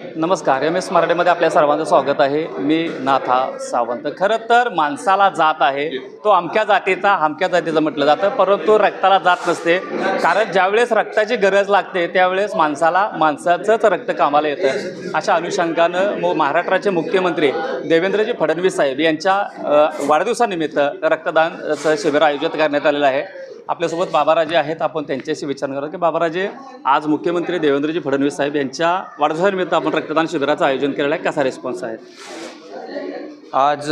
नमस्कार M S मराठीमध्ये आपल्या सर्वांचं स्वागत आहे. मी नाथा सावंत. खरं तर माणसाला जात आहे. तो अमक्या जातीचा हमक्या जातीचं म्हटलं जातं. परंतु रक्ताला जात नसते. कारण ज्यावेळेस रक्ताची गरज लागते त्यावेळेस माणसाला माणसाचंच रक्त कामाला येतं. अशा अनुषंगानं मो महाराष्ट्राचे मुख्यमंत्री देवेंद्रजी फडणवीस साहेब यांच्या वाढदिवसानिमित्त रक्तदानचं शिबिर आयोजित करण्यात आलेलं आहे. आपल्यासोबत बाबाराजे आहेत. आपण त्यांच्याशी विचार करतो की बाबाराजे आज मुख्यमंत्री देवेंद्रजी फडणवीस साहेब यांच्या वाढदिवसानिमित्त आपण रक्तदान शिबिराचं आयोजन केलेलं आहे. कसा रिस्पॉन्स आहे? आज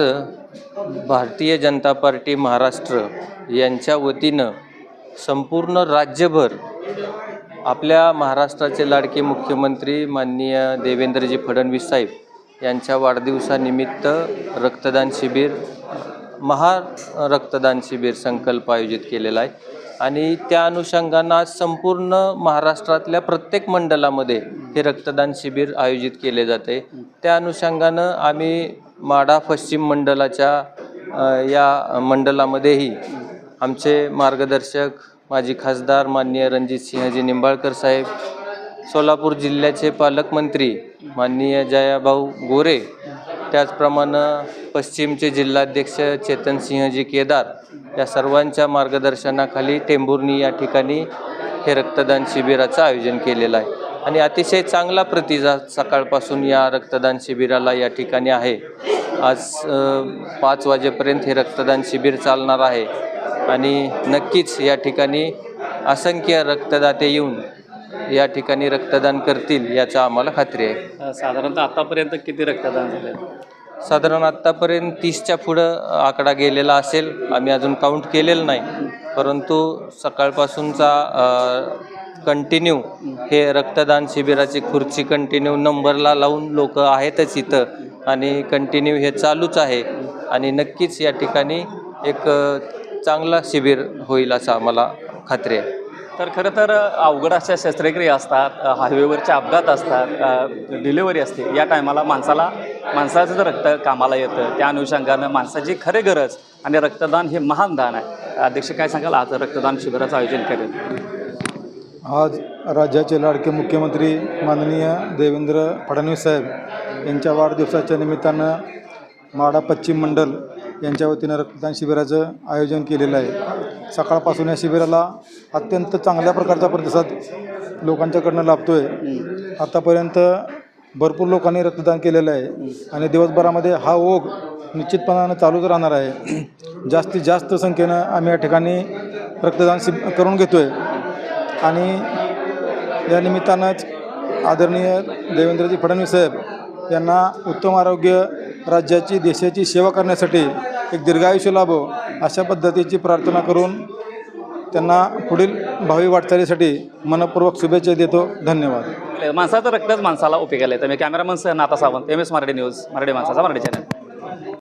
भारतीय जनता पार्टी महाराष्ट्र यांच्या वतीनं संपूर्ण राज्यभर आपल्या महाराष्ट्राचे लाडके मुख्यमंत्री माननीय देवेंद्रजी फडणवीस साहेब यांच्या वाढदिवसानिमित्त रक्तदान शिबिर महा रक्तदान शिबिर संकल्प आयोजित केलेला आहे. आणि त्या अनुषंगानं आज संपूर्ण महाराष्ट्रातल्या प्रत्येक मंडलामध्ये हे रक्तदान शिबिर आयोजित केले जाते. त्या अनुषंगानं आम्ही माढा पश्चिम मंडलाच्या या मंडलामध्येही आमचे मार्गदर्शक माजी खासदार माननीय रणजित सिंहजी निंबाळकर साहेब सोलापूर जिल्ह्याचे पालकमंत्री माननीय जयाभाऊ गोरे त्याचप्रमाणं पश्चिमचे जिल्हाध्यक्ष चेतनसिंहजी केदार या सर्वांच्या मार्गदर्शनाखाली टेंभुर्णी या ठिकाणी हे रक्तदान शिबिराचं आयोजन केलेलं आहे. आणि अतिशय चांगला प्रतिसाद सकाळपासून या रक्तदान शिबिराला या ठिकाणी आहे. आज पाच वाजेपर्यंत हे रक्तदान शिबिर चालणार आहे. आणि नक्कीच या ठिकाणी असंख्य रक्तदाते येऊन या ठिकाणी रक्तदान करतील याचा आम्हाला खात्री आहे. साधारणतः आतापर्यंत किती रक्तदान झाले? साधारण आत्तापर्यंत तीसच्या पुढं आकडा गेलेला असेल. आम्ही अजून काउंट केलेलं नाही. परंतु सकाळपासूनचा कंटिन्यू हे रक्तदान शिबिराची खुर्ची कंटिन्यू नंबरला लावून लोक आहेतच इथं. आणि कंटिन्यू हे चालूच आहे. आणि नक्कीच या ठिकाणी एक चांगला शिबिर होईल असं आम्हाला खात्री आहे. तर खरं तर अवघड अशा शस्त्रक्रिया असतात हायवेवरचे अपघात असतात डिलिव्हरी असते. या टायमाला माणसाला माणसाचं जर रक्त कामाला येतं त्या अनुषंगानं माणसाची खरे गरज आणि रक्तदान हे महान दान आहे. अध्यक्ष काय सांगाल? आज रक्तदान शिबिराचं आयोजन करेल. आज राज्याचे लाडके मुख्यमंत्री माननीय देवेंद्र फडणवीस साहेब यांच्या वाढदिवसाच्या निमित्तानं माडा पश्चिम मंडल यांच्या वतीनं रक्तदान शिबिराचं आयोजन केलेलं आहे. सकाळपासून या शिबिराला अत्यंत चांगल्या प्रकारचा प्रतिसाद लोकांच्याकडनं लाभतो आहे आतापर्यंत भरपूर लोकांनी रक्तदान केलेलं आहे आणि दिवसभरामध्ये हा ओघ निश्चितपणानं चालूच राहणार आहे. जास्तीत जास्त संख्येनं आम्ही या ठिकाणी रक्तदान शिब करून घेतो आहे आणि या निमित्तानंच आदरणीय देवेंद्रजी फडणवीस साहेब यांना उत्तम आरोग्य राज्याची देशाची सेवा करण्यासाठी एक दीर्घायुष्य लाभो अशा पद्धतीची प्रार्थना करून त्यांना पुढील भावी वाटचालीसाठी मनपूर्वक शुभेच्छा देतो. धन्यवाद. माणसाचं रक्तच माणसाला उपयोगाला येतं मी कॅमेरामन सह नाता Sawant M S Marathi news Marathi माणसाचा मराठी चॅनल